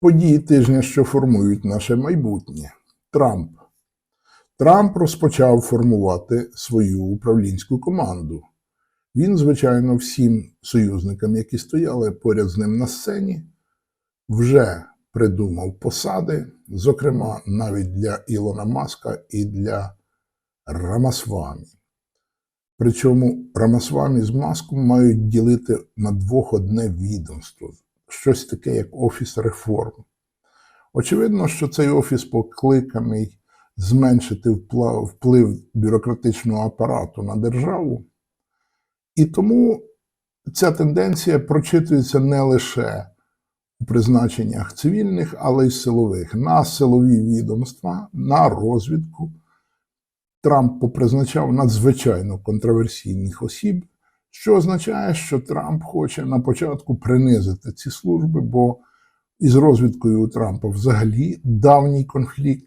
Події тижня, що формують наше майбутнє. Трамп. Трамп розпочав формувати свою управлінську команду. Він, звичайно, всім союзникам, які стояли поряд з ним на сцені, вже придумав посади, зокрема, навіть для Ілона Маска і для Рамасвамі. Причому Рамасвамі з Маском мають ділити на двох одне відомство, щось таке, як Офіс реформ. Очевидно, що цей офіс покликаний зменшити вплив бюрократичного апарату на державу, і тому ця тенденція прочитується не лише у призначеннях цивільних, але й силових на силові відомства, на розвідку. Трамп попризначав надзвичайно контроверсійних осіб, що означає, що Трамп хоче на початку принизити ці служби, бо із розвідкою у Трампа взагалі давній конфлікт.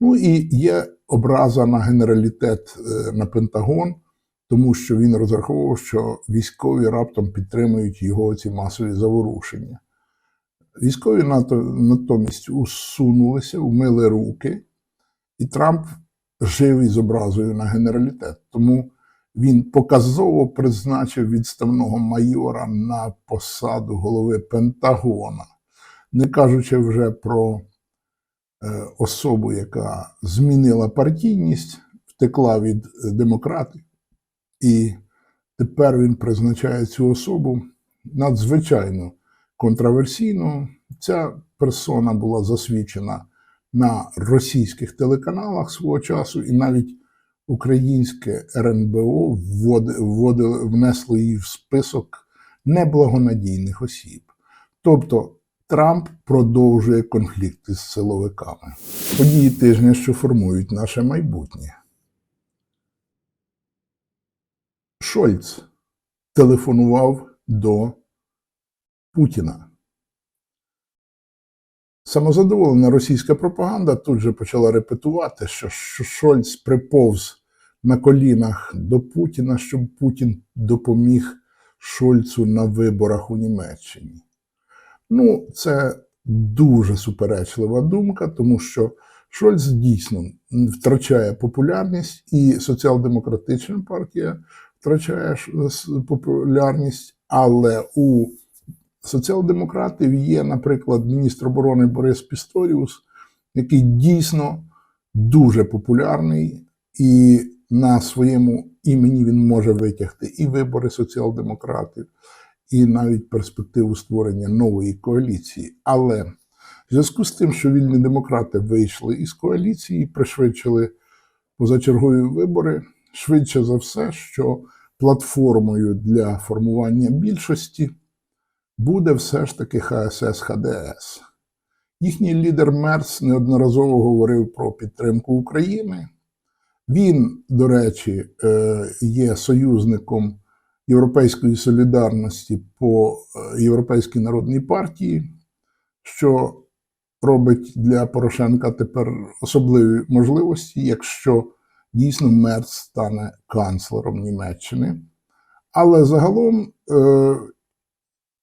Ну і є образа на генералітет е, на Пентагон, тому що він розраховував, що військові раптом підтримують його ці масові заворушення. Військові нато- натомість усунулися, вмили руки, і Трамп жив із образою на генералітет. Тому він показово призначив відставного майора на посаду голови Пентагона, не кажучи вже про е, особу, яка змінила партійність, втекла від е, демократів, і тепер він призначає цю особу надзвичайно контроверсійну. Ця персона була засвідчена на російських телеканалах свого часу, і навіть українське РНБО вводи- вводило- внесло її в список неблагонадійних осіб. Тобто Трамп продовжує конфлікти з силовиками. Події тижня, що формують наше майбутнє. Шольц телефонував до Путіна. Самозадоволена російська пропаганда тут же почала репетувати, що Шольц приповз на колінах до Путіна, щоб Путін допоміг Шольцу на виборах у Німеччині. Ну, це дуже суперечлива думка, тому що Шольц дійсно втрачає популярність, і соціал-демократична партія втрачає популярність, але у соціал-демократів є, наприклад, міністр оборони Борис Пісторіус, який дійсно дуже популярний, і на своєму імені він може витягти і вибори соціал-демократів, і навіть перспективу створення нової коаліції. Але в зв'язку з тим, що вільні демократи вийшли із коаліції, пришвидшили позачергові вибори, швидше за все, що платформою для формування більшості буде все ж таки ХСС ХДС. Їхній лідер Мерц неодноразово говорив про підтримку України. Він, до речі, е, є союзником Європейської солідарності по е, Європейській народній партії, що робить для Порошенка тепер особливі можливості, якщо дійсно Мерц стане канцлером Німеччини. Але загалом е,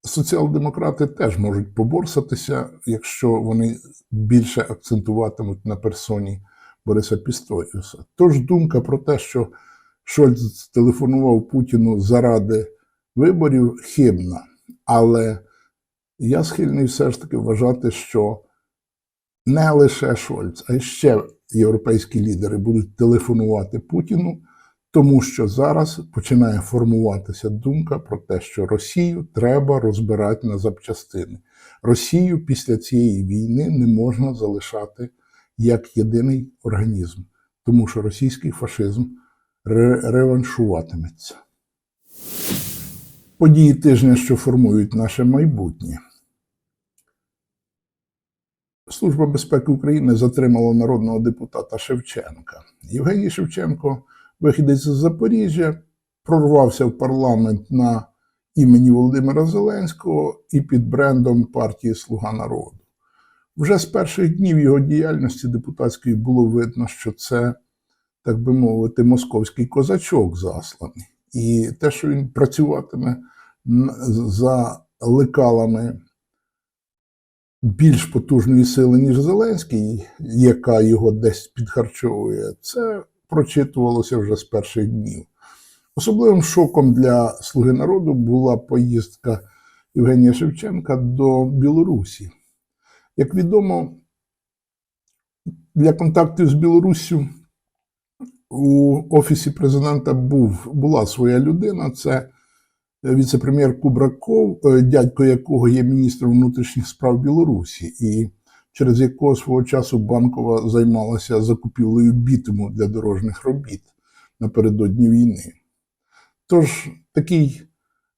соціал-демократи теж можуть поборсатися, якщо вони більше акцентуватимуть на персоні Бориса Пісторіуса. Тож думка про те, що Шольц телефонував Путіну заради виборів, хибна. Але я схильний все ж таки вважати, що не лише Шольц, а й ще європейські лідери будуть телефонувати Путіну, тому що зараз починає формуватися думка про те, що Росію треба розбирати на запчастини. Росію після цієї війни не можна залишати як єдиний організм, тому що російський фашизм реваншуватиметься. Події тижня, що формують наше майбутнє. Служба безпеки України затримала народного депутата Шевченка. Євгеній Шевченко, вихідець з Запоріжжя, прорвався в парламент на імені Володимира Зеленського і під брендом партії Слуга народу. Вже з перших днів його діяльності депутатської було видно, що це так би мовити, московський козачок засланий. І те, що він працюватиме за лекалами більш потужної сили, ніж Зеленський, яка його десь підхарчовує, це прочитувалося вже з перших днів. Особливим шоком для Слуги народу була поїздка Євгенія Шевченка до Білорусі. Як відомо, для контактів з Білоруссю у офісі президента був, була своя людина. Це віце-прем'єр Кубраков, е, дядько якого є міністром внутрішніх справ Білорусі, і через якого свого часу банкова займалася закупівлею бітуму для дорожніх робіт напередодні війни. Тож такий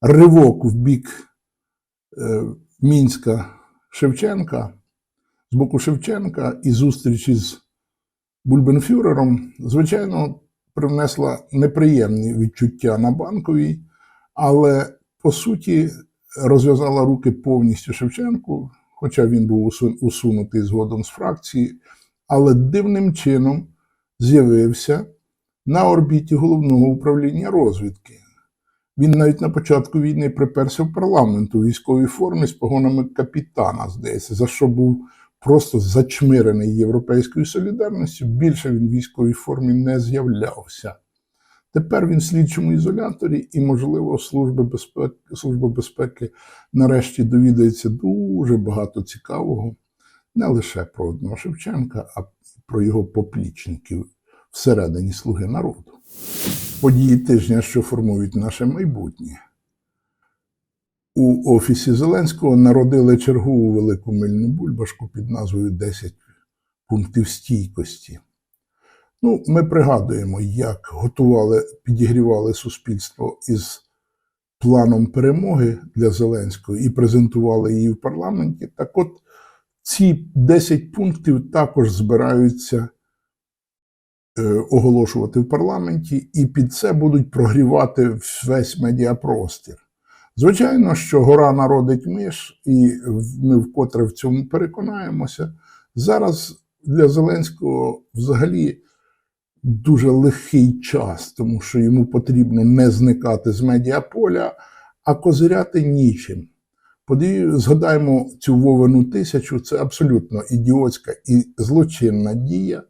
ривок в бік е, Мінська Шевченка, з боку Шевченка і зустрічі з Бульбенфюрером, звичайно, привнесла неприємні відчуття на банковій, але по суті розв'язала руки повністю Шевченку, хоча він був усунутий згодом з фракції, але дивним чином з'явився на орбіті головного управління розвідки. Він навіть на початку війни приперся в парламент у військовій формі з погонами капітана, здається, за що був просто зачмирений європейською солідарністю. Більше він в військовій формі не з'являвся. Тепер він в слідчому ізоляторі, і, можливо, Служба безпеки, Служба безпеки нарешті довідається дуже багато цікавого не лише про одного Шевченка, а про його поплічників всередині Слуги народу. Події тижня, що формують наше майбутнє. У офісі Зеленського народили чергову велику мильну бульбашку під назвою 10 пунктів стійкості. Ну, ми пригадуємо, як готували, підігрівали суспільство із планом перемоги для Зеленського і презентували її в парламенті. Так от ці 10 пунктів також збираються е, оголошувати в парламенті, і під це будуть прогрівати весь медіапростір. Звичайно, що гора народить миш, і ми вкотре в цьому переконаємося. Зараз для Зеленського взагалі дуже лихий час, тому що йому потрібно не зникати з медіаполя, а козиряти нічим. Згадаємо цю Вовину тисячу, це абсолютно ідіотська і злочинна дія,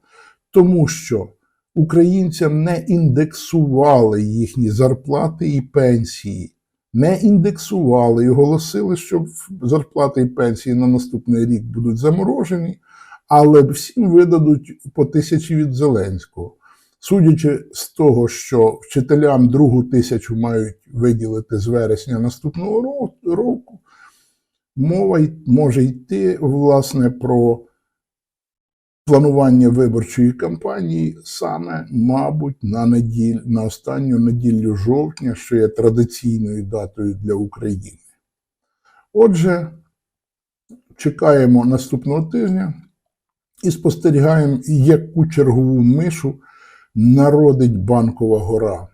тому що українцям не індексували їхні зарплати і пенсії, не індексували і оголосили, що зарплати і пенсії на наступний рік будуть заморожені, але всім видадуть по тисячі від Зеленського. Судячи з того, що вчителям другу тисячу мають виділити з вересня наступного року, мова може йти власне про планування виборчої кампанії саме, мабуть, на неділю, на останню неділю жовтня, що є традиційною датою для України. Отже, чекаємо наступного тижня і спостерігаємо, яку чергову мишу народить банкова гора.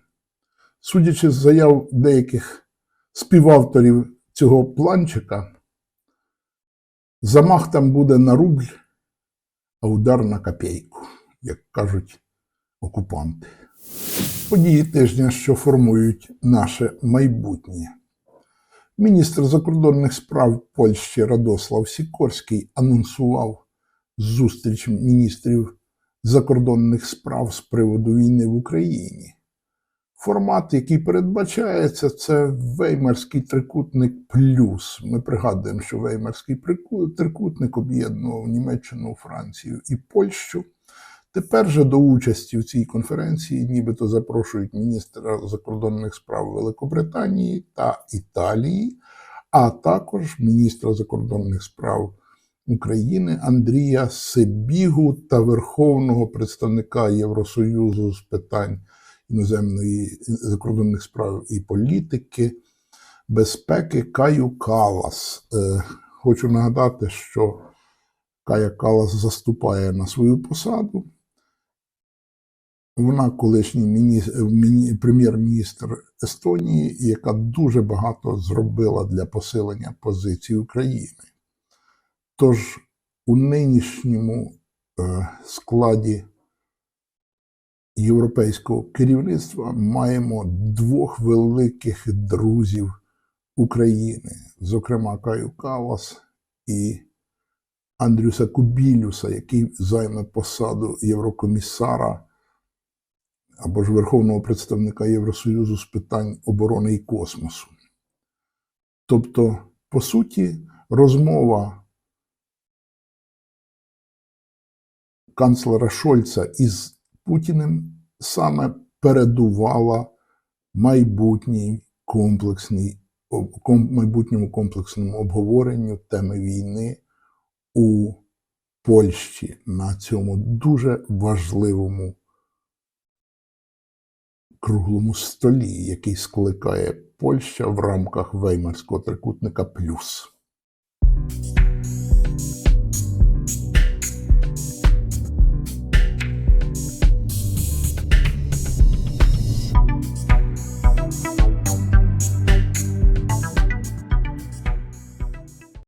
Судячи з заяв деяких співавторів цього планчика, замах там буде на рубль, а удар на копійку, як кажуть окупанти. Події тижня, що формують наше майбутнє. Міністр закордонних справ Польщі Радослав Сікорський анонсував зустріч міністрів закордонних справ з приводу війни в Україні. Формат, який передбачається, це Веймарський трикутник плюс. Ми пригадуємо, що Веймарський трикутник об'єднував Німеччину, Францію і Польщу. Тепер же до участі в цій конференції нібито запрошують міністра закордонних справ Великобританії та Італії, а також міністра закордонних справ України Андрія Сибігу та верховного представника Євросоюзу з питань іноземної закордонних справ і політики, безпеки Каю Калас. Е, Хочу нагадати, що Кая Калас заступає на свою посаду. Вона колишній міні... міні- прем'єр-міністр Естонії, яка дуже багато зробила для посилення позицій України. Тож у нинішньому е, складі європейського керівництва маємо двох великих друзів України, зокрема Каю Калас і Андрюса Кубілюса, який займе посаду єврокомісара або ж Верховного представника Євросоюзу з питань оборони і космосу. Тобто, по суті, розмова канцлера Шольца із Путіним саме передувала майбутній комплексній, ком- майбутньому комплексному обговоренню теми війни у Польщі на цьому дуже важливому круглому столі, який скликає Польща в рамках Веймарського трикутника Плюс.